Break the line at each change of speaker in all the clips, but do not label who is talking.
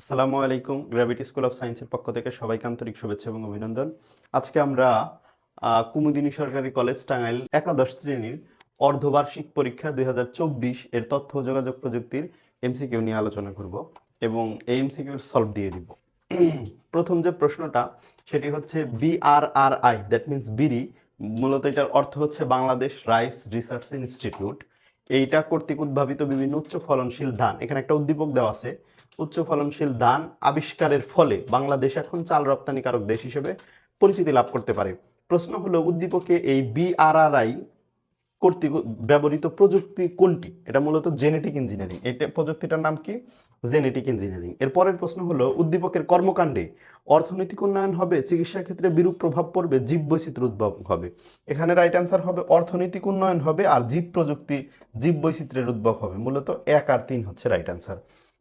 আসসালামু আলাইকুম gravity school of সায়েন্সের পক্ষ থেকে সবাইকে আন্তরিক শুভেচ্ছা এবং অভিনন্দন। আজকে আমরা কুমুদিনী সরকারি কলেজ টাঙ্গাইল একাদশ শ্রেণির অর্ধবার্ষিক পরীক্ষা দুই হাজার চব্বিশ এর তথ্য যোগাযোগ প্রযুক্তির এমসিকিউ নিয়ে আলোচনা করব এবং এই এমসিকিউর সলভ দিয়ে দিব। প্রথম যে প্রশ্নটা, সেটি হচ্ছে বিআরআরআই দ্যাট মিন্স বিরি মূলত এটার অর্থ হচ্ছে বাংলাদেশ রাইস রিসার্চ ইনস্টিটিউট। এইটা কর্তৃক উদ্ভাবিত বিভিন্ন উচ্চ ফলনশীল ধান। এখানে একটা উদ্দীপক দেওয়া আছে উচ্চ ফলনশীল ধান আবিষ্কারের ফলে বাংলাদেশ এখন চাল রপ্তানিকারক দেশ হিসেবে পরিচিতি লাভ করতে পারে। প্রশ্ন হলো, উদ্দীপকে এই বিআরআরআই কর্তৃক ব্যবহৃত প্রযুক্তি কোনটি? এটা মূলত জেনেটিক ইঞ্জিনিয়ারিং। এটা প্রযুক্তিটার নাম কি? Genetic engineering. এর পরের প্রশ্ন হলো, উদ্দীপকের কর্মকাণ্ডে অর্থনৈতিক উন্নয়ন হবে, চিকিৎসা ক্ষেত্রে বিরূপ প্রভাব পড়বে জীব বৈচিত্র্য উদ্ভব হবে। এখানে রাইট অ্যান্সার হবে, অর্থনৈতিক উন্নয়ন হবে আর জীব প্রযুক্তি জীব বৈচিত্র্যের উদ্ভব হবে। মূলত এক আর তিন হচ্ছে রাইট অ্যান্সার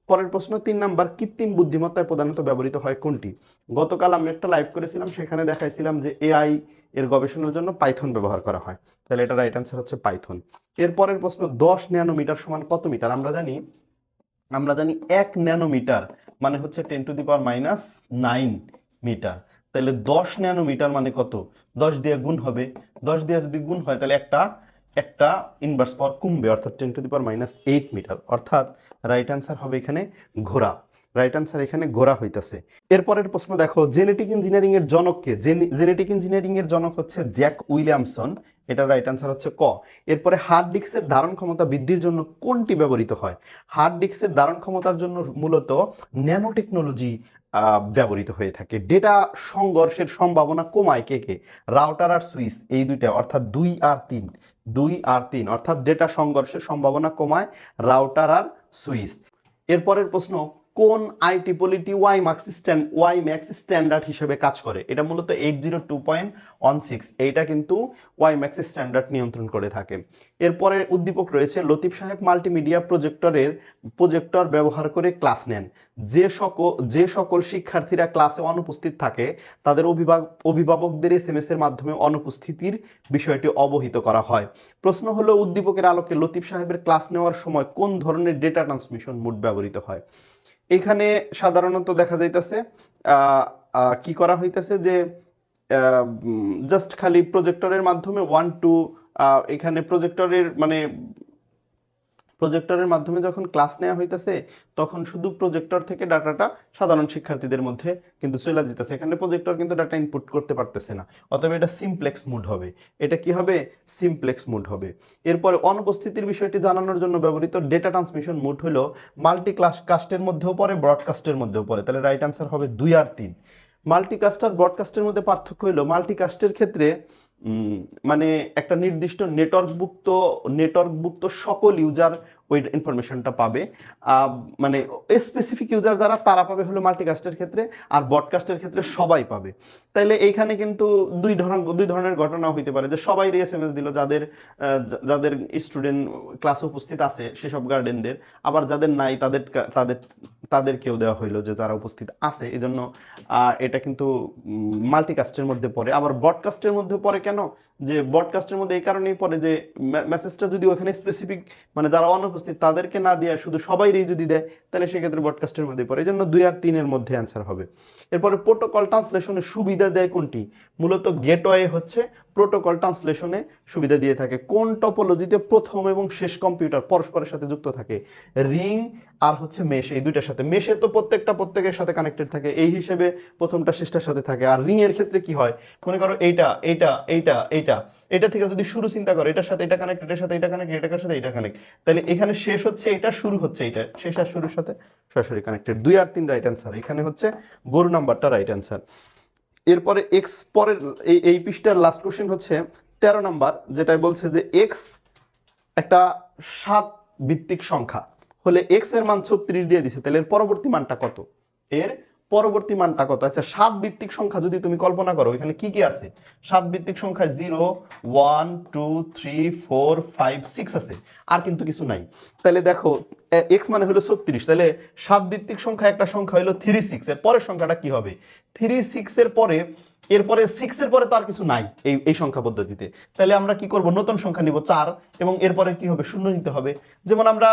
পরের প্রশ্ন, তিন নাম্বার, কৃত্রিম বুদ্ধিমত্তায় প্রধানত ব্যবহৃত হয় কোনটি? গতকাল আমি একটা লাইভ করেছিলাম, সেখানে দেখাইছিলাম যে এআই এর গবেষণার জন্য পাইথন ব্যবহার করা হয়। তাহলে এটা রাইট অ্যান্সার হচ্ছে পাইথন এর পরের প্রশ্ন, দশ ন্যানোমিটার সমান কত মিটার? আমরা জানি আমরা জানি এক ন্যানোমিটার মানে হচ্ছে ten to the power minus nine metre. তাহলে দশ ন্যানোমিটার মানে কত? দশ দিয়ে গুণ হবে। দশ দিয়ে যদি গুণ হয়, তাহলে একটা একটা ইনভার্স পাওয়ার কমবে, অর্থাৎ ten to the power minus eight metre অর্থাৎ রাইট অ্যান্সার হবে এখানে ঘোড়া। রাইট অ্যান্সার এখানে গোড়া হইতেছে। এরপরের প্রশ্ন দেখো জেনেটিক ইঞ্জিনিয়ারিং এর জনককে জেনেটিক ইঞ্জিনিয়ারিং এর জনক হচ্ছে জ্যাক উইলিয়ামসন। এটা রাইট অ্যান্সার হচ্ছে ক। এরপরে হার্ড ডিস্কের ধারণ ক্ষমতা বৃদ্ধির জন্য কোনটি ব্যবহৃত হয়? হার্ড ডিস্কের ধারণ ক্ষমতার জন্য মূলত ন্যানো টেকনোলজি ব্যবহৃত হয়ে থাকে। ডেটা সংঘর্ষের সম্ভাবনা কমায় কে কে? রাউটার আর সুইচ এই দুইটা, অর্থাৎ দুই আর তিন। দুই আর তিন অর্থাৎ ডেটা সংঘর্ষের সম্ভাবনা কমায় রাউটার আর সুইচ। এরপরের প্রশ্ন কোন আইটি পলিটি WiMAX stand WiMAX standard হিসেবে কাজ করে? এটা মূলত eight zero two point one six. এইটা কিন্তু ওয়াই ম্যাক্স স্ট্যান্ডার্ড নিয়ন্ত্রণ করে থাকে। এরপরে উদ্দীপক রয়েছে, লতিফ সাহেব মাল্টিমিডিয়া প্রজেক্টরের, প্রজেক্টর ব্যবহার করে ক্লাস নেন। যে সকল যে সকল শিক্ষার্থীরা ক্লাসে অনুপস্থিত থাকে, তাদের অভিভাবক অভিভাবকদের এস এম এর মাধ্যমে অনুপস্থিতির বিষয়টি অবহিত করা হয়। প্রশ্ন হলো উদ্দীপকের আলোকে লতিফ সাহেবের ক্লাস নেওয়ার সময় কোন ধরনের ডেটা ট্রান্সমিশন মোড ব্যবহৃত হয়? এখানে সাধারণত দেখা যাইতেছে কি করা হইতেছে যে জাস্ট খালি প্রজেক্টরের মাধ্যমে ওয়ান টু এখানে প্রজেক্টরের মানে প্রজেক্টরের মাধ্যমে যখন ক্লাস নেওয়া হইতেছে, তখন শুধু প্রজেক্টর থেকে ডাটাটা সাধারণ শিক্ষার্থীদের মধ্যে কিন্তু চলে দিতেছে। এখানে প্রজেক্টর কিন্তু ডাটা ইনপুট করতে পারতেছে না। অতএব এটা সিমপ্লেক্স মুড হবে। এটা কি হবে? সিমপ্লেক্স মুড হবে। এরপরে অনুপস্থিতির বিষয়টি জানানোর জন্য ব্যবহৃত ডেটা ট্রান্সমিশন মুড হলো মাল্টি ক্লাস কাস্টের মধ্যেও পড়ে ব্রডকাস্টের মধ্যেও পড়ে। তাহলে রাইট আনসার হবে দুই আর তিন। মাল্টিকাস্ট আর ব্রডকাস্টের মধ্যে পার্থক্য হলো মাল্টিকাস্টের ক্ষেত্রে মানে একটা নির্দিষ্ট নেটওয়ার্কভুক্ত নেটওয়ার্কভুক্ত সকল ইউজার ওই ইনফরমেশনটা পাবে। মানে স্পেসিফিক ইউজার যারা, তারা পাবে হলো মাল্টিকাস্টের ক্ষেত্রে আর ব্রডকাস্টের ক্ষেত্রে সবাই পাবে। তাইলে এইখানে কিন্তু দুই ধরনের দুই ধরনের ঘটনা হইতে পারে। যে সবাই এস এম এস দিল যাদের যাদের স্টুডেন্ট ক্লাসে উপস্থিত আছে সেসব গার্ডেনদের আবার যাদের নাই তাদের তাদের তাদেরকেও দেওয়া হইল যে তারা উপস্থিত আছে। এই জন্য এটা কিন্তু মাল্টিকাস্টের মধ্যে পড়ে। আবার ব্রডকাস্টের মধ্যে পড়ে কেন? যে ব্রডকাস্টের মধ্যে এই কারণেই পড়ে যে মেসেজটা যদি ওখানে স্পেসিফিক মানে যারা অনুপস্থিত তাদেরকে না দিয়ে শুধু সবাইরই যদি দেয় তাহলে সেক্ষেত্রে ব্রডকাস্টের মধ্যে পড়ে। এই জন্য দুই আর তিনের মধ্যে অ্যান্সার হবে। এরপরে প্রোটোকল ট্রান্সলেশনের সুবিধা দেয় কোনটি? মূলত গেটওয়ে হচ্ছে প্রোটোকল ট্রান্সলেশনে সুবিধা দিয়ে থাকে। কোন টপোলজিতে প্রথম এবং শেষ কম্পিউটার পরস্পরের সাথে যুক্ত থাকে? রিং আর হচ্ছে মেশ এই দুইটার সাথে। মেশে তো প্রত্যেকটা প্রত্যেকের সাথে কানেক্টেড থাকে, এই হিসেবে প্রথমটা শেষটার সাথে থাকে। আর রিং এর ক্ষেত্রে কি হয়? মনে করো এইটা এইটা এইটা এইটা এটা এটা থেকে যদি শুরু চিন্তা করো, এটার সাথে এটা কানেক্ট এটার সাথে এটা কানেক্ট এটার সাথে এটা কানেক্ট তাহলে এখানে শেষ হচ্ছে এটা, শুরু হচ্ছে এটা, শেষ আর শুরুর সাথে সরাসরি কানেক্টেড দুই আর তিন রাইট অ্যান্সার এখানে হচ্ছে গরু নাম্বারটা রাইট অ্যান্সার এরপরে এক্স পরের, এই এই পৃষ্ঠার লাস্ট কোশ্চেন হচ্ছে তেরো নাম্বার, যেটাই বলছে যে এক্স একটা সাত ভিত্তিক সংখ্যা, হলে এক্সের মান ছত্রিশ দিয়ে দিছে, তাহলে এর পরবর্তী মানটা কত? এর পরবর্তী মানটা কত? আচ্ছা সাত ভিত্তিক সংখ্যা যদি তুমি কল্পনা করো, এখানে কি কি আছে? সাত ভিত্তিক সংখ্যা zero one two three four five six আছে। আর কিন্তু কিছু নাই। তাহলে দেখো এক্স মানে হলো ছত্রিশ। তাহলে সাত ভিত্তিক সংখ্যা একটা সংখ্যা হলো থ্রি সিক্স এর পরের সংখ্যাটা কি হবে? থ্রি সিক্স এর পরে, এরপরে সিক্স এর পরে তো আর কিছু নাই এই এই সংখ্যা পদ্ধতিতে। তাহলে আমরা কি করব? নতুন সংখ্যা নিব চার এবং এরপরে কি হবে? শূন্য নিতে হবে। যেমন আমরা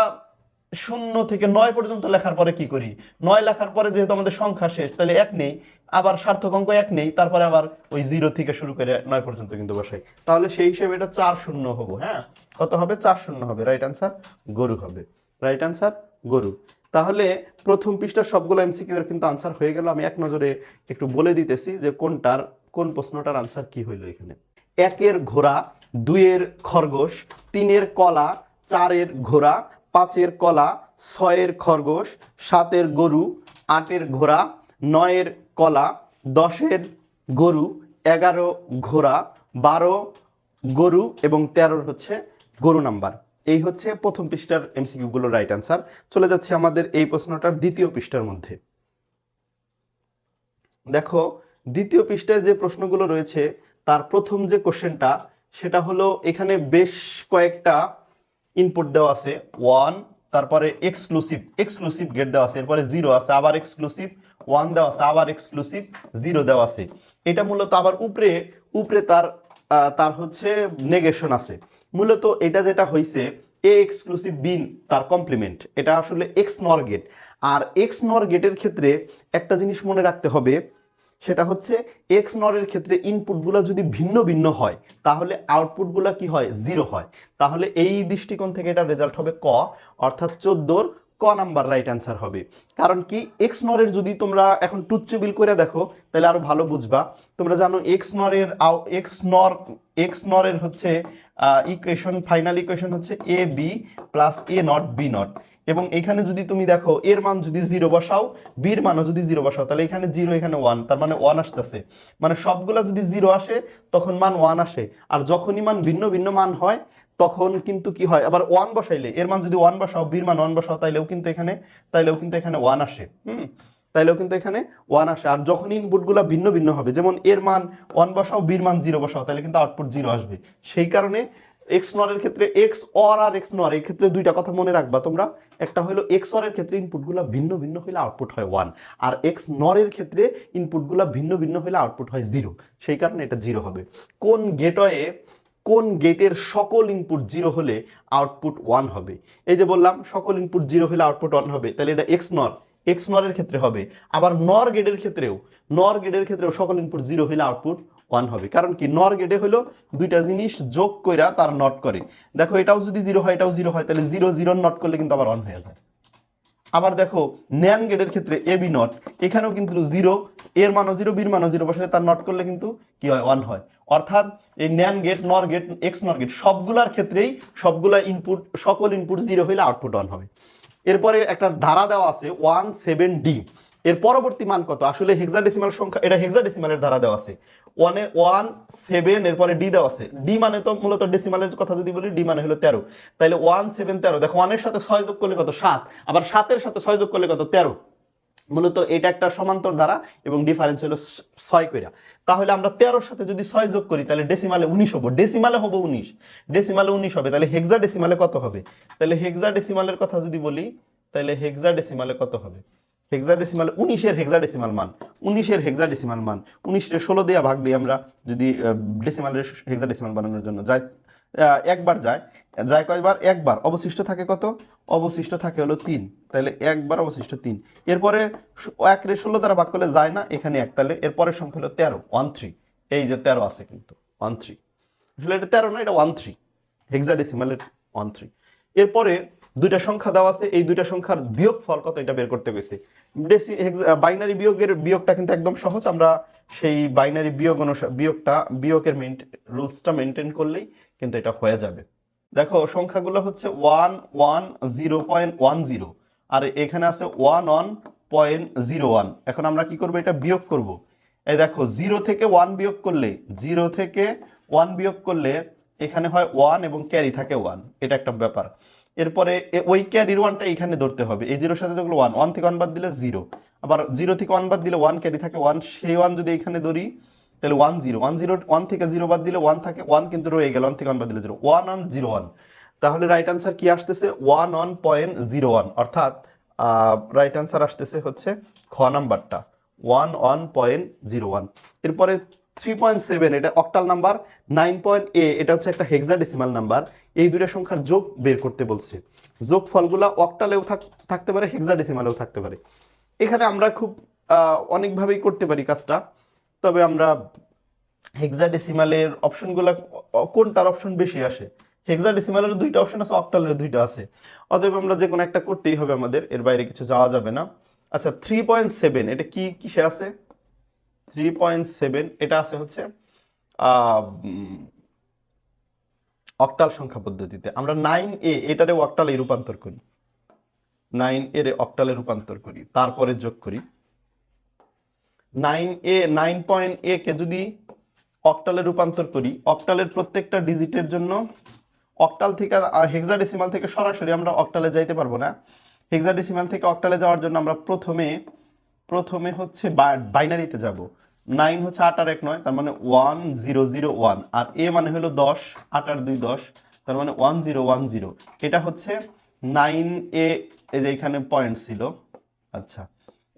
শূন্য থেকে নয় পর্যন্ত লেখার পরে কি করি? নয় লেখার পরে যেহেতু আমাদের সংখ্যা শেষ, তাহলে এক নেই। আবার সার্থক অঙ্ক এক নেই, তারপরে আবার ওই জিরো থেকে শুরু করে নয় পর্যন্ত কিন্তু বসাই। তাহলে সেই হিসেবে এটা চার শূন্য হব হ্যাঁ? কত হবে? চার শূন্য হবে রাইট অ্যান্সার গরু হবে। রাইট অ্যান্সার গরু। তাহলে প্রথম পৃষ্ঠার সবগুলো এমসিকিউ এর কিন্তু আনসার হয়ে গেল। আমি এক নজরে একটু বলে দিতেছি যে কোনটার, কোন প্রশ্নটার আনসার কি হইল এখানে। একের ঘোড়া, দুইয়ের খরগোশ, তিনের কলা, চারের ঘোড়া পাঁচের কলা, ছয়ের খরগোশ, সাতের গরু, আটের ঘোড়া, নয়ের কলা, দশের গরু, এগারো ঘোড়া, বারো গরু এবং তেরোর হচ্ছে গরু নাম্বার। এই হচ্ছে প্রথম পৃষ্ঠার এমসিকিউ গুলো রাইট অ্যান্সার। চলে যাচ্ছে আমাদের এই প্রশ্নটার দ্বিতীয় পৃষ্ঠার মধ্যে। দেখো, দ্বিতীয় পৃষ্ঠায় যে প্রশ্নগুলো রয়েছে, তার প্রথম যে কোশ্চেনটা, সেটা হলো এখানে বেশ কয়েকটা ইনপুট দেওয়া আছে ওয়ান তারপরে এক্সক্লুসিভ এক্সক্লুসিভ গেট দেওয়া আছে, এরপরে জিরো আছে, আবার এক্সক্লুসিভ ওয়ান দেওয়া আছে, আবার এক্সক্লুসিভ জিরো দেওয়া আছে। এটা মূলত আবার উপরে উপরে তার তার হচ্ছে নেগেশন আছে। মূলত এটা যেটা হয়েছে এ এক্সক্লুসিভ বিন তার কমপ্লিমেন্ট এটা আসলে এক্স নর গেট আর এক্স নর গেটের ক্ষেত্রে একটা জিনিস মনে রাখতে হবে সেটা হচ্ছে এক্স নরের ক্ষেত্রে ইনপুটগুলো যদি ভিন্ন ভিন্ন হয়, তাহলে আউটপুটগুলো কি হয়? জিরো হয়। তাহলে এই দৃষ্টিকোণ থেকে এটা রেজাল্ট হবে ক, অর্থাৎ চোদ্দোর ক নাম্বার রাইট অ্যান্সার হবে। কারণ কি এক্স নরের যদি তোমরা এখন টুচ্চবিল করে দেখো, তাহলে আরও ভালো বুঝবা। তোমরা জানো এক্স নরের এক্স নর এক্স নরের হচ্ছে ইকুয়েশন ফাইনাল ইকুয়েশন হচ্ছে A B plus A not B not এবং এখানে যদি তুমি দেখো, এর মান যদি জিরো বসাও বির মানও যদি জিরো বসাও, তাহলে এখানে জিরো এখানে ওয়ান তার মানে ওয়ান আসতেছে। মানে সবগুলা যদি জিরো আসে, তখন মান ওয়ান আসে। আর যখনই মান ভিন্ন ভিন্ন মান হয়, তখন কিন্তু কি হয়? আবার ওয়ান বসাইলে, এর মান যদি ওয়ান বসাও বির মান ওয়ান বসাও, তাইলেও কিন্তু এখানে, তাইলেও কিন্তু এখানে ওয়ান আসে। হুম? তাইলেও কিন্তু এখানে ওয়ান আসে। আর যখন ইনপুটগুলো ভিন্ন ভিন্ন হবে, যেমন এর মান ওয়ান বসাও বির মান জিরো বসাও তাহলে কিন্তু আউটপুট জিরো আসবে। সেই কারণে এক্স নরের ক্ষেত্রে এক্স অর আর এক্স নর এই ক্ষেত্রে দুইটা কথা মনে রাখবা তোমরা। একটা হলো এক্স অরের ক্ষেত্রে ইনপুটগুলো ভিন্ন ভিন্ন হলে আউটপুট হয় ওয়ান আর এক্স নরের ক্ষেত্রে ইনপুটগুলো ভিন্ন ভিন্ন হলে আউটপুট হয় জিরো সেই কারণে এটা জিরো হবে। কোন গেটওয়ে কোন গেটের সকল ইনপুট জিরো হলে আউটপুট ওয়ান হবে? এই যে বললাম, সকল ইনপুট জিরো হলে আউটপুট ওয়ান হবে, তাহলে এটা এক্স নর এক্স নরের ক্ষেত্রে হবে। আবার নর গেটের ক্ষেত্রেও নর গেটের ক্ষেত্রেও সকল ইনপুট জিরো হলে আউটপুট ওয়ান হবে। কারণ কি? নর গেটে হলো দুইটা জিনিস যোগ কইরা তার নট করে। দেখো, এটাও যদি জিরো হয়, এটাও জিরো হয়, তাহলে জিরো জিরো নট করলে কিন্তু আবার অন হয়ে যায়। আবার দেখো ন্যান গেটের ক্ষেত্রে এ বি নট এখানেও কিন্তু জিরো এর মানও জিরো বির মানও জিরো বসে তার নট করলে কিন্তু কি হয়? ওয়ান হয়। অর্থাৎ এই NAND gate NOR gate XNOR gate সবগুলার ক্ষেত্রেই সবগুলা ইনপুট সকল ইনপুট জিরো হইলে আউটপুট অন হবে। এরপরে একটা ধারা দেওয়া আছে ওয়ান সেভেন ডি এর পরবর্তী মান কত? আসলে হেক্সাডেসিমাল সংখ্যা, এটা হেক্সাডেসিমালের ধারা দেওয়া আছে। ওয়ানে ওয়ান সেভেন এরপরে ডি দেওয়া আছে। ডি মানে তো মূলত ডেসিমালের কথা যদি বলি ডি মানে হলো তেরো। তাহলে ওয়ান সেভেন তেরো। দেখো ওয়ানের সাথে ছয় যোগ করলে কত? সাত। আবার সাতের সাথে ছয় যোগ করলে কত? তেরো। মূলত এটা একটা সমান্তর ধারা এবং ডিফারেন্স হলো ছয় কইরা। তাহলে আমরা তেরোর সাথে যদি ছয় যোগ করি, তাহলে ডেসিমালে উনিশ হব। ডেসিমালে হব উনিশ। ডেসিমালে উনিশ হবে, তাহলে হেক্সা ডেসিমালে কত হবে? তাহলে হেক্সা ডেসিমালের কথা যদি বলি, তাহলে হেক্সা ডেসিমালে কত হবে? হেক্সা ডেসিমাল উনিশের হেক্সা ডেসিমাল মান উনিশের হেক্সা ডেসিমাল মান উনিশের ষোলো দেওয়া ভাগ দিই আমরা যদি ডেসিমালের হেক্সা ডেসিমাল বানানোর জন্য আহ, একবার যায় যায় কয়বার? একবার। অবশিষ্ট থাকে কত? অবশিষ্ট থাকে হলো তিন। তাহলে একবার অবশিষ্ট তিন। এরপরে এক রে ষোলো দ্বারা ভাগ করলে যায় না এখানে এক। তাহলে এরপরের সংখ্যা হলো তেরো ওয়ান থ্রি এই যে তেরো আছে কিন্তু ওয়ান থ্রি আসলে এটা তেরো না এটা ওয়ান থ্রি হেক্সাডেসিমালের ওয়ান থ্রি এরপরে দুইটা সংখ্যা দেওয়া আছে এই দুইটা সংখ্যার বিয়োগ ফল কত এটা বের করতে গেছে? বাইনারি বিয়োগের বিয়োগটা কিন্তু একদম সহজ। আমরা সেই বাইনারি বিয়োগ অনুসার বিয়োগটা, বিয়োগের রুলসটা মেনটেন করলেই কিন্তু এটা হয়ে যাবে। দেখো, সংখ্যাগুলো হচ্ছে one one zero point one zero আর এখানে আছে one one point zero one এখন আমরা কি করব? এটা বিয়োগ করব। এই দেখো জিরো থেকে ওয়ান বিয়োগ করলে জিরো থেকে ওয়ান বিয়োগ করলে এখানে হয় ওয়ান এবং ক্যারি থাকে ওয়ান এটা একটা ব্যাপার। এরপরে ওই ক্যারির ওয়ানটা এখানে ধরতে হবে। এই জিরোর সাথে ওয়ান ওয়ান থেকে ওয়ান বাদ দিলে জিরো আবার জিরো থেকে ওয়ান বাদ দিলে ওয়ান ক্যারি থাকে ওয়ান সেই ওয়ান যদি এখানে ধরি, তাহলে one zero one zero one থেকে জিরো বাদ দিলে ওয়ান থাকে ওয়ান কিন্তু রয়ে গেল ওয়ান থেকে ওয়ান বাদ দিলে zero one one zero one তাহলে রাইট আনসার কি আসতেছে? One one point zero one অর্থাৎ রাইট আনসার আসতেছে হচ্ছে খ নাম্বারটা one one point zero one এরপরে থ্রি পয়েন্ট সেভেন এটা octal number nine point A এটা হচ্ছে একটা হেক্সাডেসিমাল নাম্বার এই দুইটা সংখ্যার যোগ বের করতে বলছে। যোগফলগুলা অক্টালেও থাক- থাকতে পারে হেক্সাডেসিমালেও থাকতে পারে। এখানে আমরা খুব অনেকভাবেই করতে পারি কাজটা, তবে আমরা হেক্সাডেসিমালের অপশনগুলো কোনটার অপশন বেশি আসে? হেক্সাডেসিমালের দুইটা অপশন আছে অক্টালের দুইটা আছে। অতএব আমরা যে কোনো একটা করতেই হবে আমাদের, এর বাইরে কিছু যাওয়া যাবে না। আচ্ছা থ্রি পয়েন্ট সেভেন এটা কি কিসে আছে? থ্রি পয়েন্ট সেভেন এটা আছে হচ্ছে অক্টাল সংখ্যা পদ্ধতিতে। আমরা নাইন এ এটারে অক্টালে রূপান্তর করি। নাইন এর অক্টালে রূপান্তর করি, তারপরে যোগ করি। Nine A nine point A কে যদি অক্টালে রূপান্তর করি, অক্টালের প্রত্যেকটা ডিজিটের জন্য অক্টাল থেকে হেক্সাডেসিমাল থেকে সরাসরি আমরা অক্টালে যাইতে পারব না। হেক্সাডেসিমাল থেকে অক্টালে যাওয়ার জন্য আমরা প্রথমে প্রথমে হচ্ছে বাইনারিতে যাব। নাইন হচ্ছে আট আর এক নয়, তার মানে ওয়ান জিরো জিরো ওয়ান। আর এ মানে হলো দশ, আট আর দুই দশ, তার মানে ওয়ান জিরো ওয়ান জিরো। এটা হচ্ছে নাইন এ যে এখানে পয়েন্ট ছিল। আচ্ছা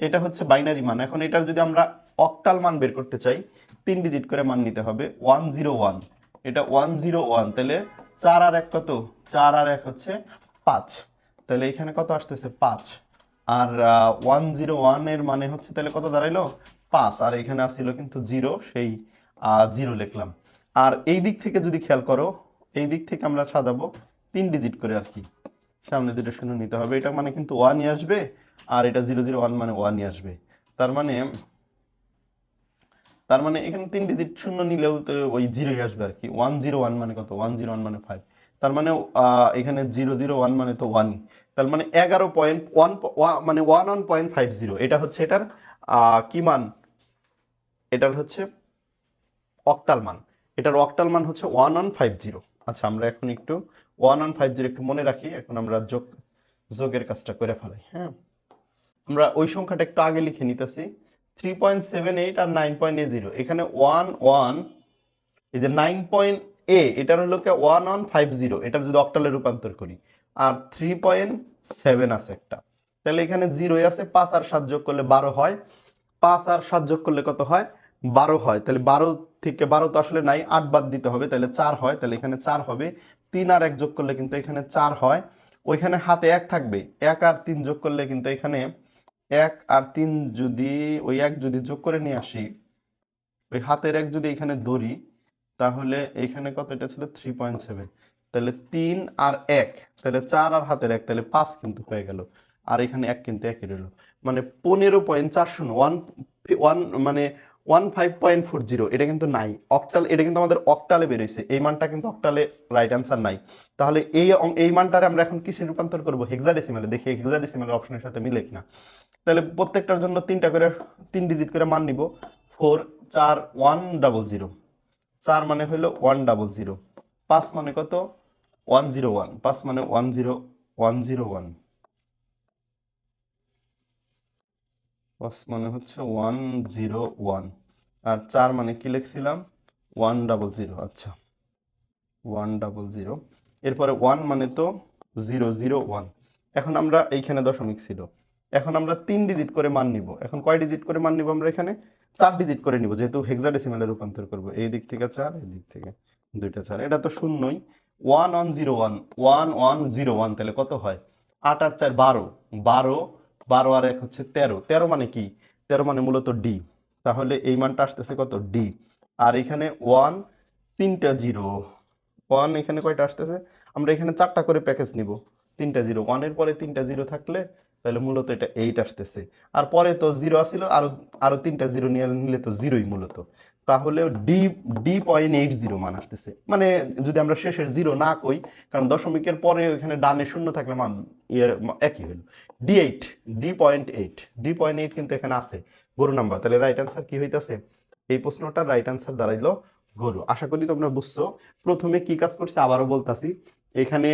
এটা হচ্ছে বাইনারি মান। এখন এটার যদি আমরা অক্টাল মান বের করতে চাই, তিন ডিজিট করে মান নিতে হবে, ওয়ান জিরো ওয়ান। এটা ওয়ান জিরো ওয়ান, তাহলে চার আর এক কত? চার আর এক হচ্ছে পাঁচ। তাহলে এখানে কত আসতেছে? পাঁচ। আর ওয়ান জিরো ওয়ানের মানে হচ্ছে তাহলে কত দাঁড়াইলো? পাঁচ, আর এখানে আসছিল কিন্তু জিরো, সেই জিরো লিখলাম। আর এই দিক থেকে যদি খেয়াল করো, এই দিক থেকে আমরা সাজাবো তিন ডিজিট করে আর কি। সামনে দুটো শূন্য নিতে হবে, এটা মানে কিন্তু ওয়ানই আসবে, আর এটা জিরো জিরো ওয়ান মানে ওয়ানই আসবে। তার মানে তার মানে এখানে তিন ডিজিট শূন্য নিলেও তো ওই জিরোই আসবে আর কি। ওয়ান জিরো ওয়ান মানে কত? ওয়ান জিরো ওয়ান মানে ফাইভ তার মানে এখানে জিরো জিরো ওয়ান মানে তো ওয়ানই তার মানে এগারো পয়েন্ট ওয়ান মানে one one point five zero এটা হচ্ছে এটার কি মান? এটার হচ্ছে অক্টাল মান। এটার অক্টাল মান হচ্ছে ওয়ান ওয়ান ফাইভ জিরো আচ্ছা আমরা এখন একটু ওয়ান ওয়ান ফাইভ জিরো একটু মনে রাখি, এখন আমরা যোগ, যোগের কাজটা করে ফেলাই হ্যাঁ? আমরা ওই সংখ্যাটা একটু আগে লিখে নিতেছি থ্রি পয়েন্ট সেভেন এইট আর নাইন পয়েন্ট এ জিরো এখানে ওয়ান ওয়ান এই যে নাইন পয়েন্ট এ এটার হলো কে ওয়ান ওয়ান ফাইভ জিরো এটা যদি অক্টালে রূপান্তর করি। আর থ্রি পয়েন্ট সেভেন আছে একটা। তাহলে এখানে জিরোই আছে, পাঁচ আর সাত যোগ করলে বারো হয় পাঁচ আর সাত যোগ করলে কত হয়? বারো হয়। তাহলে বারো থেকে বারো তো আসলে নাই, আট বাদ দিতে হবে, তাহলে চার হয়। তাহলে এখানে চার হবে। তিন আর এক যোগ করলে কিন্তু এখানে চার হয়। ওইখানে হাতে এক থাকবে। এক আর তিন যোগ করলে কিন্তু এখানে এক আর তিন যদি, ওই এক যদি যোগ করে নিয়ে আসি, ওই হাতের এক যদি এখানে ধরি, তাহলে এখানে কত? এটা ছিল থ্রি পয়েন্ট সেভেন তাহলে তিন আর এক, তাহলে চার আর হাতের এক, তাহলে পাঁচ কিন্তু হয়ে গেল। আর এখানে এক কিন্তু একই রইল। মানে পনেরো পয়েন্ট চার শূন্য ওয়ান ওয়ান মানে one five point four zero এটা কিন্তু নাই। অক্টাল এটা কিন্তু আমাদের অক্টালে বেরোইছে এই মানটা কিন্তু অক্টালে রাইট অ্যান্সার নাই। তাহলে এই এই মানটারে আমরা এখন কিসে রূপান্তর করব? হেক্সাডেসিমালে দেখি হেক্সাডেসিমালের অপশনের সাথে মিলে কিনা। তাহলে প্রত্যেকটার জন্য তিনটা করে, তিন ডিজিট করে মান নিব। ফোর চার ওয়ান ডাবল জিরো চার মানে হলো ওয়ান ডাবল জিরো পাঁচ মানে কত? ওয়ান জিরো ওয়ান পাঁচ মানে one zero one zero one পাঁচ মানে হচ্ছে ওয়ান জিরো ওয়ান আর চার মানে কি লিখছিলাম? ওয়ান ডাবল জিরো আচ্ছা। ওয়ান ডাবল জিরো এরপরে ওয়ান মানে তো জিরো জিরো ওয়ান এখন আমরা এইখানে দশমিক ছিল। এখন আমরা তিন ডিজিট করে মান নিব। এখন কয় ডিজিট করে মান নিব আমরা এখানে? চার ডিজিট করে নিব, যেহেতু হেক্সাডেসিমালে রূপান্তর করব। এই দিক থেকে চার, এই দিক থেকে দুইটা চার। এটা তো শূন্যই। One one zero one one one zero one তাহলে কত হয়? আট আট চার, বারো। বারো বারো আর এক হচ্ছে তেরো। তেরো মানে কি? তেরো মানে মূলত ডি তাহলে এই মানটা আসতেছে কত? ডি আর এখানে ওয়ান তিনটা জিরো ওয়ান এখানে কয়টা আসতেছে? আমরা এখানে চারটা করে প্যাকেজ নিব। তিনটা জিরো ওয়ানের পরে তিনটা জিরো থাকলে তাহলে মূলত এটা এইট আসতেছে। আর পরে তো জিরো আসছিল আরও আরও তিনটা জিরো নিয়ে নিলে তো জিরোই মূলত। তাহলে D D point eight zero মান আসতেছে। মানে যদি আমরা শেষের জিরো না কই, কারণ দশমিকের পরে ওইখানে ডানে শূন্য থাকলে মান ইয়ের একই হলো। D eight D point eight D point eight কিন্তু এখানে আছে। গরু নাম্বার তাহলে রাইট অ্যান্সার কি হইতেছে? এই প্রশ্নটার রাইট অ্যান্সার দাঁড়াইলো গরু। আশা করি তোমরা বুঝছ। প্রথমে কি কাজ করছে আবারও বলতাছি। এখানে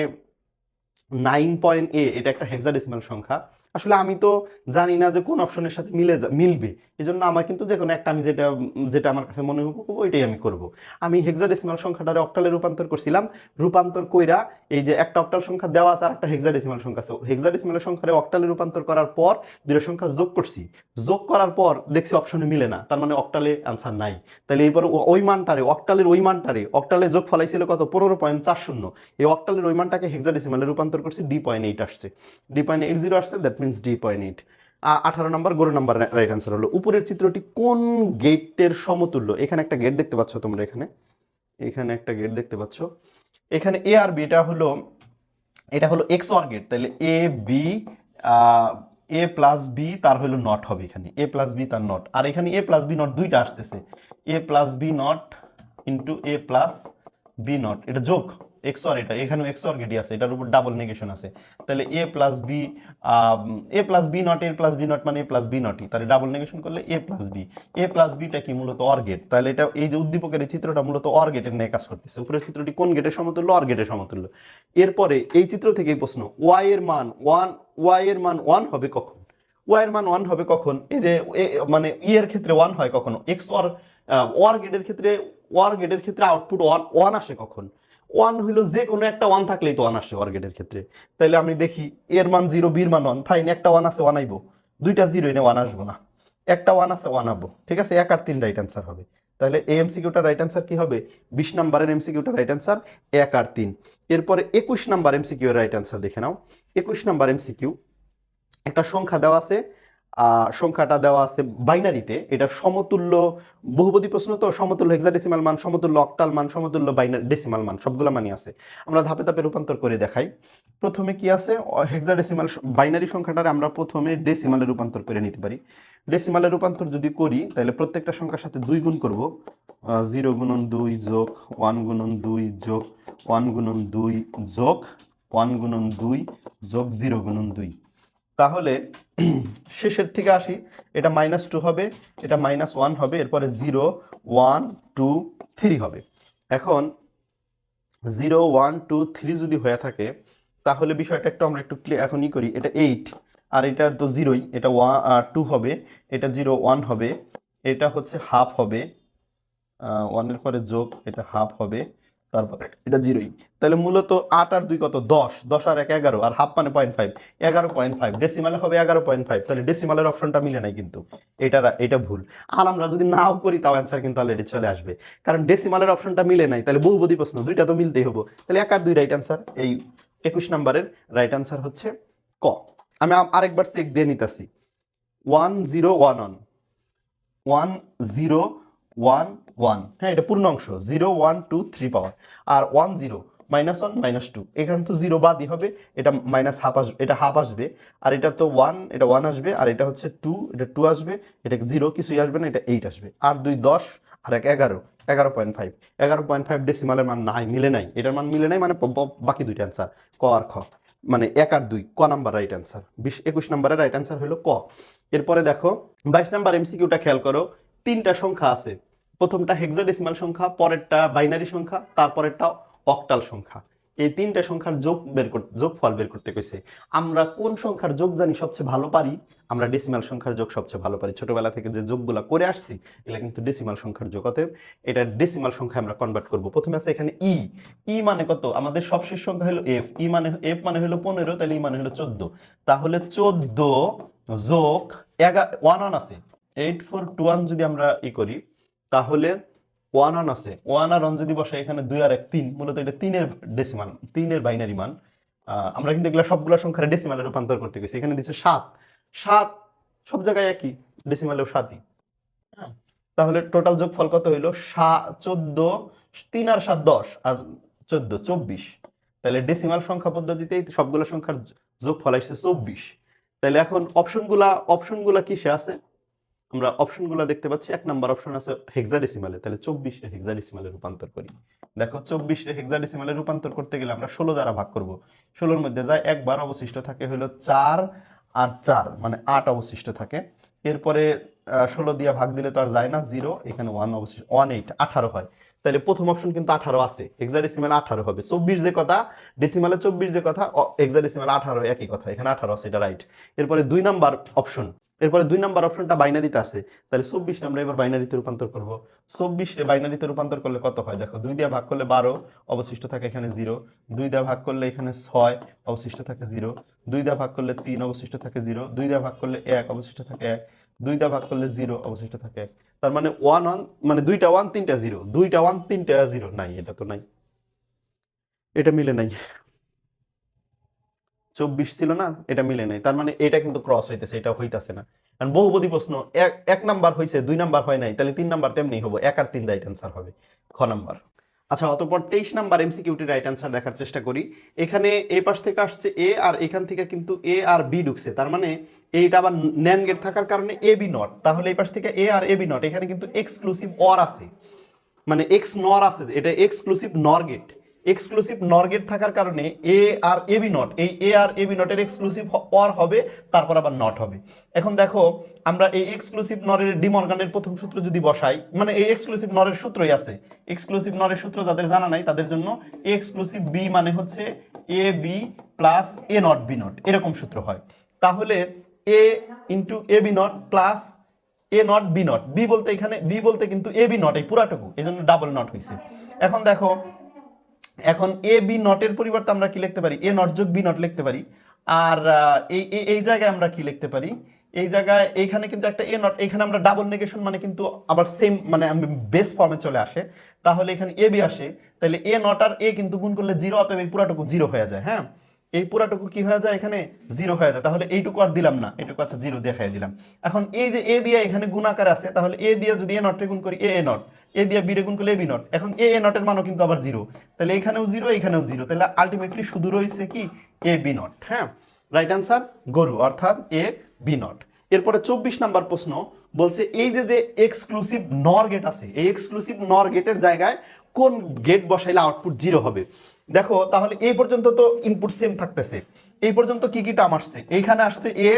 নাইন পয়েন্ট এ এটা একটা হেক্সাডেসিমাল সংখ্যা। আসলে আমি তো জানি না যে কোন অপশনের সাথে মিলে মিলবে। এই জন্য আমার কিন্তু যে কোনো একটা আমি যেটা যেটা আমার কাছে মনে হবে ওইটাই আমি করব। আমি হেক্সাডেসিমাল সংখ্যাটারে অক্টালে রূপান্তর করছিলাম। রূপান্তর কইরা এই যে একটা অক্টাল সংখ্যা দেওয়া আছে আর একটা হেক্সাডেসিমাল সংখ্যা আছে। হেক্সাডেসিমাল সংখ্যারে অক্টালে রূপান্তর করার পর দুটো সংখ্যা যোগ করছি। যোগ করার পর দেখছি অপশনে মিলে না। তার মানে অক্টালে আনসার নাই। তাহলে এইবার ওই মানটারে অক্টালের ওই মানটারে অক্টালে যোগ ফলাইছিল কত? পনেরো পয়েন্ট চার শূন্য। এই অক্টালের ওই মানটাকে হেক্সাডেসিমালে রূপান্তর করছি ডি পয়েন্ট এইট আসছে। ডি পয়েন্ট এইট জিরো আসছে that means D point eight আঠারো নম্বর গরু নাম্বার রাইট অ্যান্সার হলো। উপরের চিত্রটি কোন গেটের সমতুল্য? এখানে একটা গেট দেখতে পাচ্ছ তোমরা এখানে। এখানে একটা গেট দেখতে পাচ্ছ। এখানে এ আর বি এটা হলো এটা হলো এক্স অর গেট তাহলে A B A plus B তার হলো নট হবে এখানে। এ প্লাস বি তার নট আর এখানে এ প্লাস বি নট দুইটা আসতেছে। A plus B not into A plus B not এটা যোগ। এক্স অর এটা, এখানেও এক্স অর গেটই আছে, এটার উপর ডাবল নেগেশন আছে। তাহলে A plus B A plus B not A plus B not মানে এ প্লাস বি নটই তাহলে ডাবল নেগেশন করলে A plus B A plus beta কি মূলত অর গেট তাহলে এটা, এই যে উদ্দীপকের এই চিত্রটা মূলত অর গেটের নিয়ে কাজ করতেছে। উপরের চিত্রটি কোন গেটের সমতুল্য? অর গেটের সমতুল্য। এরপরে এই চিত্র থেকে এই প্রশ্ন ওয়াই এর মান ওয়ান ওয়াই এর মান ওয়ান হবে কখন? ওয়াই এর মান ওয়ান হবে কখন? এই যে মানে ই এর ক্ষেত্রে ওয়ান হয় কখনো? এক্স অর ওয়ার গেটের ক্ষেত্রে ওয়ার গেটের ক্ষেত্রে আউটপুট ওয়ান ওয়ান আসে কখন? ওয়ান হইল যে কোনো একটা ওয়ান থাকলেই তো ওয়ান আসে ওয়ার গেটের ক্ষেত্রে। তাহলে আমি দেখি এর মান জিরো বির মান ওয়ান ফাইন একটা ওয়ান আছে ওয়ান আইবো। দুইটা জিরো এনে ওয়ান আসব না। একটা ওয়ান আছে ওয়ান আবো ঠিক আছে? এক আর তিন রাইট অ্যান্সার হবে। তাহলে এই এমসিকিউটা রাইট অ্যান্সার কি হবে? বিশ নাম্বারের এমসিকিউটা রাইট অ্যান্সার এক আর তিন। এরপরে একুশ নাম্বার এমসিকিউ এর রাইট অ্যান্সার দেখে নাও। একুশ নাম্বার এমসিকিউ একটা সংখ্যা দেওয়া আছে সংখ্যাটা দেওয়া আছে বাইনারিতে। এটার সমতুল্য, বহুপদী প্রশ্ন তো, সমতুল্য হেক্সাডেসিমাল মান, সমতুল্য অক্টাল মান, সমতুল্য বাইনারি ডেসিমাল মান, সবগুলো মানই আছে। আমরা ধাপে ধাপে রূপান্তর করে দেখাই। প্রথমে কি আছে? হেক্সাডেসিমাল বাইনারি সংখ্যাটারে আমরা প্রথমে ডেসিমালে রূপান্তর করে নিতে পারি। ডেসিমালে রূপান্তর যদি করি, তাহলে প্রত্যেকটা সংখ্যার সাথে দুই গুণ করব। জিরো গুণন দুই যোগ ওয়ান গুণন দুই যোগ ওয়ান গুণন দুই যোগ ওয়ান গুণন দুই যোগ জিরো গুণন দুই। তাহলে শেষের থেকে আসি। এটা মাইনাস টু হবে, এটা মাইনাস ওয়ান হবে, এরপরে জিরো ওয়ান টু থ্রি হবে। এখন জিরো ওয়ান টু থ্রি যদি হয়ে থাকে, তাহলে বিষয়টা একটু আমরা একটু ক্লিয়ার এখনই করি। এটা এইট আর এটা তো জিরোই এটা ওয়ান টু হবে, এটা জিরো ওয়ান হবে, এটা হচ্ছে হাফ হবে ওয়ানের পরে যোগ, এটা হাফ হবে। তারপরে এটা জিরোই। তাহলে মূলত আট আর দুই কত? দশ। দশ আর এক, এগারো। আর হাফ মানে পয়েন্ট ফাইভ এগারো পয়েন্ট ফাইভ ডেসিমালে হবে এগারো পয়েন্ট ফাইভ তাহলে ডেসিমালের অপশনটা মিলে নাই কিন্তু। এটা এটা ভুল। আর আমরা যদি নাও করি, তাও অ্যান্সার কিন্তু অলরেডি চলে আসবে। কারণ ডেসিমালের অপশনটা মিলে নাই। তাহলে বহুবদী প্রশ্ন, দুইটা তো মিলতেই হব। তাহলে এক আর দুই রাইট অ্যান্সার এই একুশ নাম্বারের রাইট অ্যান্সার হচ্ছে ক। আমি আরেকবার চেক দিয়ে নিতেছি। One zero one on one zero one one হ্যাঁ এটা পূর্ণ অংশ। Zero one two three power আর one zero minus one minus two এখানে তো জিরো বাদই হবে। এটা মাইনাস হাফ আসবে এটা হাফ আসবে। আর এটা তো ওয়ান এটা ওয়ান আসবে। আর এটা হচ্ছে টু এটা টু আসবে। এটা জিরো কিছুই আসবে না, এটা এইট আসবে। আর দুই, দশ, আর এক, এগারো। এগারো পয়েন্ট ফাইভ এগারো পয়েন্ট ফাইভ ডেসিমালের মান নাই, মিলে নাই। এটার মান মিলে নাই মানে বাকি দুইটা অ্যান্সার ক আর খ। মানে এক আর দুই। ক নাম্বার রাইট অ্যান্সার বিশ একুশ নাম্বারের রাইট অ্যান্সার হলো ক। এরপরে দেখো, বাইশ নাম্বার এমসিকিউটা খেয়াল করো। তিনটা সংখ্যা আছে। প্রথমটা হেক্সাডেসিমাল সংখ্যা, পরেরটা বাইনারি সংখ্যা, তারপরেরটা অক্টাল সংখ্যা। এই তিনটা সংখ্যার যোগ বের করতে যোগফল বের করতে কইছে। আমরা কোন সংখ্যার যোগ জানি সবচেয়ে ভালো পারি? আমরা ডেসিমাল সংখ্যার যোগ সবচেয়ে ভালো পারি। ছোটবেলা থেকে যে যোগগুলা করে আসছি, এগুলা কিন্তু ডেসিমাল সংখ্যার যোগ। অতএব এটা ডেসিমাল সংখ্যা আমরা কনভার্ট করব। প্রথমে আছে এখানে ই ই মানে কত? আমাদের সবশেষ সংখ্যা হলো এফ ই মানে এফ মানে হলো পনেরো, তাহলে ই মানে হলো চোদ্দ। তাহলে চোদ্দ যোগ এগারো ওয়ান অন আছে। এইট ফোর টু ওয়ান যদি আমরা ই করি তাহলে ওয়ান অন আছে। ওয়ান আর অন যদি বসে এখানে দুই আর এক তিন। মূলত এটা তিনের ডেসিমাল তিনের বাইনারি মান। আমরা কিন্তু এগুলো সবগুলো সংখ্যার ডেসিমালে রূপান্তর করতে গেছি। এখানে দিচ্ছে সাত। সাত সব জায়গায় একই ডেসিমালেও সাতই। হ্যাঁ, তাহলে টোটাল যোগফল কত হইল? চোদ্দ তিন আর সাত দশ। আর চোদ্দ চব্বিশ। তাহলে ডেসিমাল সংখ্যা পদ্ধতিতেই সবগুলো সংখ্যার যোগফল আসছে চব্বিশ। তাহলে এখন অপশনগুলা অপশনগুলা কিসে আছে? আমরা অপশনগুলো দেখতে পাচ্ছি। এক নাম্বার অপশন আছে হেক্সাডেসিমালে তাহলে চব্বিশে হেক্সাডেসিমালে রূপান্তর করি। দেখো, চব্বিশে হেক্সাডেসিমালে রূপান্তর করতে গেলে আমরা ষোলো দ্বারা ভাগ করব। ষোলোর মধ্যে যায় একবার অবশিষ্ট থাকে হলো চার আর চার মানে আট অবশিষ্ট থাকে। এরপরে ষোলো দিয়ে ভাগ দিলে তো আর যায় না, জিরো। এখানে ওয়ান অবশিষ্ট ওয়ান এইট আঠারো হয়। তাহলে প্রথম অপশন কিন্তু আঠারো আছে। হেক্সাডেসিমাল আঠারো হবে। চব্বিশ যে কথা ডেসিমালে চব্বিশ যে কথা হেক্সাডেসিমাল আঠারো একই কথা। এখানে আঠারো আছে, এটা রাইট এরপরে দুই নাম্বার অপশন। এরপরে দুই নাম্বার অপশনটা বাইনারিতে আছে। তাহলে চব্বিশ আমরা এবার বাইনারিতে রূপান্তর করব। চব্বিশে বাইনারিতে রূপান্তর করলে কত হয়? দেখো, দুই দিয়ে ভাগ করলে বারো, অবশিষ্ট থাকে এখানে জিরো। দুই দিয়ে ভাগ করলে এখানে ছয়, অবশিষ্ট থাকে জিরো। দুই দিয়ে ভাগ করলে তিন, অবশিষ্ট থাকে জিরো। দুই দিয়ে ভাগ করলে এক, অবশিষ্ট থাকে এক। দুই দিয়ে ভাগ করলে জিরো, অবশিষ্ট থাকে এক। তার মানে ওয়ান ওয়ান মানে দুইটা ওয়ান তিনটা জিরো। দুইটা ওয়ান তিনটা জিরো। নাই, এটা তো নাই। এটা মিলে নাই। চব্বিশ ছিল না, এটা মিলে নাই। তার মানে এটা কিন্তু ক্রস হইতেছে, এটা হইতাছে না। কারণ বহুপদী প্রশ্ন, এক এক নাম্বার হয়েছে দুই নাম্বার হয় নাই, তাহলে তিন নাম্বার তেমনি হব এক আর তিন রাইট অ্যান্সার হবে, খ নাম্বার। আচ্ছা অতপর তেইশ নাম্বার এমসিকিউটি রাইট অ্যান্সার দেখার চেষ্টা করি। এখানে এ পাশ থেকে আসছে এ আর এখান থেকে কিন্তু এ আর বি ঢুকছে। তার মানে এইটা আবার ন্যান গেট থাকার কারণে এ বি নট তাহলে এই পাশ থেকে এ আর এ বি নট এখানে কিন্তু এক্সক্লুসিভ অর আছে। মানে এক্স নর আছে, এটা এক্সক্লুসিভ নর গেট এক্সক্লুসিভ নর গেট থাকার কারণে এ আর এ বি নট এই এ আর এ বি নটের এক্সক্লুসিভ অর হবে, তারপর আবার নট হবে। এখন দেখো, আমরা এই এক্সক্লুসিভ নরের ডিমর্গানের প্রথম সূত্র যদি বসাই মানে এই এক্সক্লুসিভ নরের সূত্রই আছে। এক্সক্লুসিভ নরের সূত্র যাদের জানা নাই, তাদের জন্য এক্সক্লুসিভ বি মানে হচ্ছে A B plus A not B not এরকম সূত্র হয়। তাহলে A into A B not plus A not B not B বলতে এখানে বি বলতে কিন্তু এ বি নট এই পুরাটুকু এই জন্য ডাবল নট হয়েছে এখন দেখো এখন এ বি নটের পরিবর্তে আমরা কি লিখতে পারি? এ নট যোগ বি নট লিখতে পারি। আর এই, এই- জায়গায় আমরা কি লিখতে পারি? এই জায়গায় এইখানে কিন্তু একটা এ নট এখানে আমরা ডাবল নেগেশন মানে কিন্তু আবার সেম মানে বেস ফর্মে চলে আসে। তাহলে এখানে এ বি আসে। তাহলে এ নট আর এ কিন্তু গুণ করলে জিরো অতএব এই পুরাটুকু জিরো হয়ে যায় হ্যাঁ? এই পুরাটুকু কি হয়ে যায়? এখানে জিরো হয়ে যায়। তাহলে এইটুকু আর দিলাম না। এইটুকু আচ্ছা জিরো দেখাই দিলাম। এখন এই যে এ দিয়ে এখানে গুণাকার আছে, তাহলে এ দিয়ে যদি এ নটে গুণ করি এ এ নট এ দিয়ে বি রে গুণ করলে এ বি নট। এখন এ এ নটের মানও কিন্তু আবার জিরো তাহলে এখানেও জিরো এখানেও জিরো তাহলে আলটিমেটলি শুধু রয়েছে কি? এ বি নট হ্যাঁ? রাইট অ্যান্সার গরু, অর্থাৎ এ বি নট। এরপরে চব্বিশ নাম্বার প্রশ্ন বলছে, এই যে যে এক্সক্লুসিভ নর গেট আছে, এই এক্সক্লুসিভ নর গেটের জায়গায় কোন গেট বসাইলে আউটপুট জিরো হবে? দেখো, তাহলে এই পর্যন্ত তো ইনপুট সেম থাকতেছে। এই পর্যন্ত কি কি টার্ম আসছে? এইখানে আসছে এ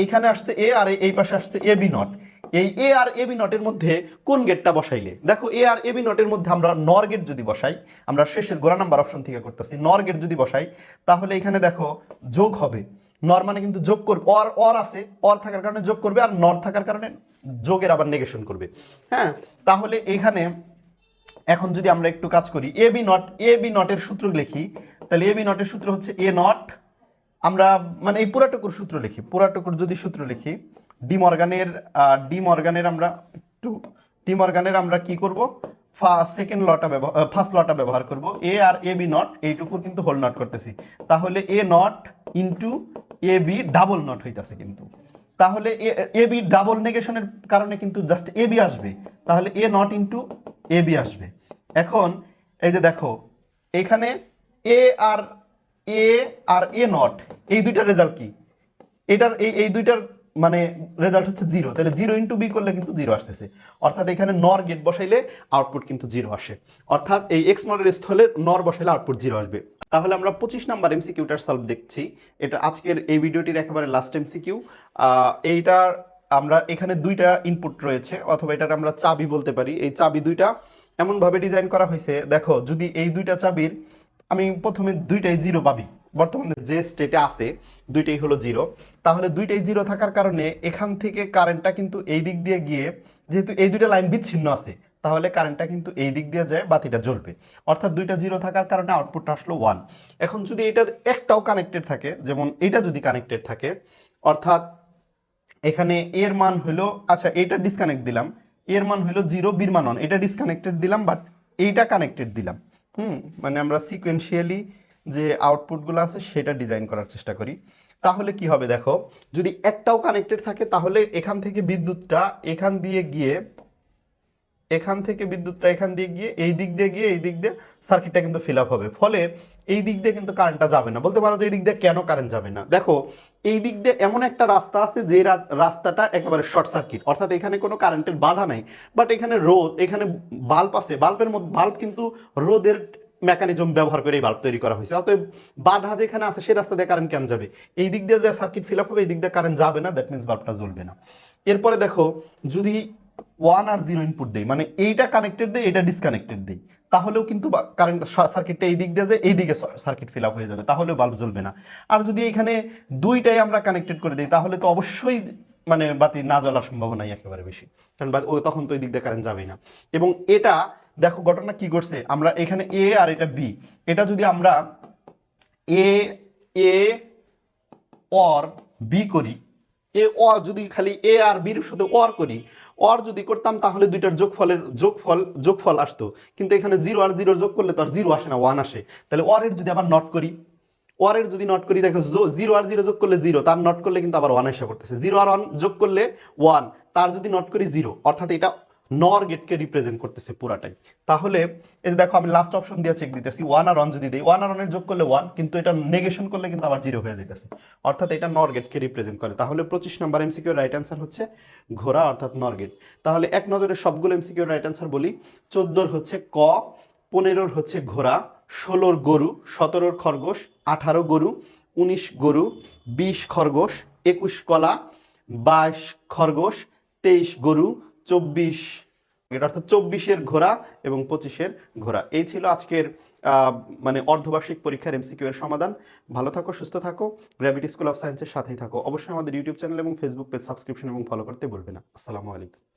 এইখানে আসছে এ আর এই পাশে আসছে এ বি নট। এই এ আর এ বি নটের মধ্যে কোন গেটটা বসাইলে? দেখো এ আর এ বি নটের মধ্যে আমরা নর গেট যদি বসাই, আমরা শেষের গোড়া নাম্বার অপশন থেকে করতেছি। নর গেট যদি বসাই, তাহলে এখানে দেখো যোগ হবে। নর মানে কিন্তু যোগ করবে। অর অর আছে। অর থাকার কারণে যোগ করবে আর নর থাকার কারণে যোগের আবার নেগেশন করবে। হ্যাঁ? তাহলে এখানে এখন যদি আমরা একটু কাজ করি A B not A B নটের সূত্র লিখি, তাহলে এ বি নটের সূত্র হচ্ছে এ নট আমরা মানে এই পুরাটুকুর সূত্র লিখি। পুরাটুকুর যদি সূত্র লিখি ডি মর্গানের ডি মর্গানের আমরা একটু ডি মর্গানের আমরা কি করব? ফার্স্ট সেকেন্ড লটা ব্যবহার ফার্স্ট লটা ব্যবহার করব। এ আর এ বি নট এইটুকুর কিন্তু হোল নট করতেছি। তাহলে A not into A B double not হইতাছে কিন্তু। তাহলে এ বি ডাবল নেগেশনের কারণে কিন্তু জাস্ট এ বি আসবে। তাহলে A not into A B আসবে। এখন, এই যে দেখো, এখানে এ আর এ আর এ নট এই দুইটার রেজাল্ট কি? এটার, এই এই দুইটার মানে রেজাল্ট হচ্ছে জিরো তাহলে জিরো ইন্টু বি করলে কিন্তু জিরো আসতেছে। অর্থাৎ এখানে নর গেট বসাইলে আউটপুট কিন্তু জিরো আসে। অর্থাৎ এই এক্স নরের স্থলে নর বসাইলে আউটপুট জিরো আসবে। তাহলে আমরা পঁচিশ নাম্বার এমসিকিউটার সলভ দেখছি। এটা আজকের এই ভিডিওটির একেবারে লাস্ট এমসিকিউ এইটার আমরা এখানে দুইটা ইনপুট রয়েছে, অথবা এটার আমরা চাবি বলতে পারি। এই চাবি দুইটা এমনভাবে ডিজাইন করা হয়েছে। দেখো, যদি এই দুইটা চাবির আমি প্রথমে দুইটাই জিরো পাবি। বর্তমানে যে স্টেটে আছে, দুইটাই হলো জিরো তাহলে দুইটাই জিরো থাকার কারণে এখান থেকে কারেন্টটা কিন্তু এই দিক দিয়ে গিয়ে, যেহেতু এই দুইটা লাইন বিচ্ছিন্ন আছে, তাহলে কারেন্টটা কিন্তু এই দিক দিয়ে যায়, বাতিটা জ্বলবে। অর্থাৎ দুইটা জিরো থাকার কারণে আউটপুটটা আসলো ওয়ান এখন যদি এটার একটাও কানেক্টেড থাকে, যেমন এটা যদি কানেক্টেড থাকে, অর্থাৎ এখানে এর মান হলো আচ্ছা এইটা ডিসকানেক্ট দিলাম। এর মান হলো জিরো বির মান এটা ডিসকানেক্টেড দিলাম বাট এইটা কানেক্টেড দিলাম। হুম মানে আমরা সিকোয়েন্সিয়ালি যে আউটপুটগুলো আছে সেটা ডিজাইন করার চেষ্টা করি। তাহলে কি হবে দেখো, যদি একটাও কানেক্টেড থাকে, তাহলে এখান থেকে বিদ্যুৎটা এখান দিয়ে গিয়ে, এখান থেকে বিদ্যুৎটা এখান দিয়ে গিয়ে, এই দিক দিয়ে গিয়ে, এই দিক দিয়ে সার্কিটটা কিন্তু ফিল আপ হবে। ফলে এই দিক দিয়ে কিন্তু কারেন্টটা যাবে না। বলতে পারো যে এই দিক দিয়ে কেন কারেন্ট যাবে না। দেখো, এই দিক দিয়ে এমন একটা রাস্তা আছে যে রাস্তাটা একেবারে শর্ট সার্কিট অর্থাৎ এখানে কোনো কারেন্টের বাধা নাই। বাট এখানে রোদ, এখানে বাল্ব আছে। বাল্বের মধ্যে বাল্ব কিন্তু রোদের মেকানিজম ব্যবহার করে এই বাল্ব তৈরি করা হয়েছে। অতএব বাধা যেখানে আছে, সেই রাস্তা দিয়ে কারেন্ট কেন যাবে? এই দিক দিয়ে যে সার্কিট ফিল আপ হবে, এই দিক দিয়ে কারেন্ট যাবে না দ্যাট মিনস বাল্বটা জ্বলবে না। এরপরে দেখো, যদি ওয়ান আর জিরো ইনপুট দেয় মানে এইটা কানেক্টেড দেয় এটা ডিসকানেক্টেড দেয় তাহলেও কিন্তু কারেন্ট সার্কিটটা এই দিক দিয়ে যে এই দিকে সার্কিট ফিল আপ হয়ে যাবে, তাহলেও বাল্ব জ্বলবে না। আর যদি এখানে দুইটাই আমরা কানেক্টেড করে দিই, তাহলে তো অবশ্যই মানে বাতি না জ্বলার সম্ভাবনাই একেবারে বেশি। কারণ ও তখন তো ওই দিক দিয়ে কারেন্ট যাবেই না। এবং এটা দেখো ঘটনা কি করছে আমরা এখানে এ আর এটা বি এটা যদি আমরা এ এ অর বি করি এ অ যদি খালি এ আর বির সাথে অর করি অর যদি করতাম তাহলে দুইটার যোগফলের, যোগফল যোগফল আসতো। কিন্তু এখানে জিরো আর জিরো যোগ করলে তো আর জিরো আসে না ওয়ান আসে। তাহলে অরের যদি আবার নট করি ওয়ারের যদি নট করি, দেখো জিরো আর জিরো যোগ করলে জিরো তার নট করলে কিন্তু আবার ওয়ান এসে করতেছে জিরো আর ওয়ান যোগ করলে ওয়ান তার যদি নট করি জিরো অর্থাৎ এটা নর গেটকে রিপ্রেজেন্ট করতেছে পুরাটাই। তাহলে এই যে দেখো আমি লাস্ট অপশন দিয়ে চেক দিতেছি ওয়ান আর ওয়ান যদি দিই ওয়ান আর ওয়ানের যোগ করলে ওয়ান কিন্তু এটা নেগেশন করলে কিন্তু আবার জিরো হয়ে যেতেছে অর্থাৎ এটা নর গেটকে রিপ্রেজেন্ট করে। তাহলে পঁচিশ নাম্বার এমসিকিউ রাইট অ্যান্সার হচ্ছে ঘোড়া, অর্থাৎ নর গেট তাহলে এক নজরে সবগুলো এমসিকিউ রাইট অ্যান্সার বলি। চোদ্দোর হচ্ছে ক, পনেরোর হচ্ছে ঘোড়া, ষোলোর গরু, সতেরোর খরগোশ, আঠারো গরু, উনিশ গরু, বিশ খরগোশ, একুশ কলা, বাইশ খরগোশ, তেইশ গরু চব্বিশ, এটা অর্থাৎ চব্বিশের ঘোড়া এবং পঁচিশের ঘোড়া। এই ছিল আজকের মানে অর্ধবার্ষিক পরীক্ষার এমসিকিউ এর সমাধান। ভালো থাকো, সুস্থ থাকো গ্র্যাভিটি স্কুল অফ সায়েন্সের সাথেই থাকো। অবশ্যই আমাদের ইউটিউব চ্যানেল এবং ফেসবুক পেজ সাবস্ক্রিপশন এবং ফলো করতে বলবে না। আসসালামু আলাইকুম।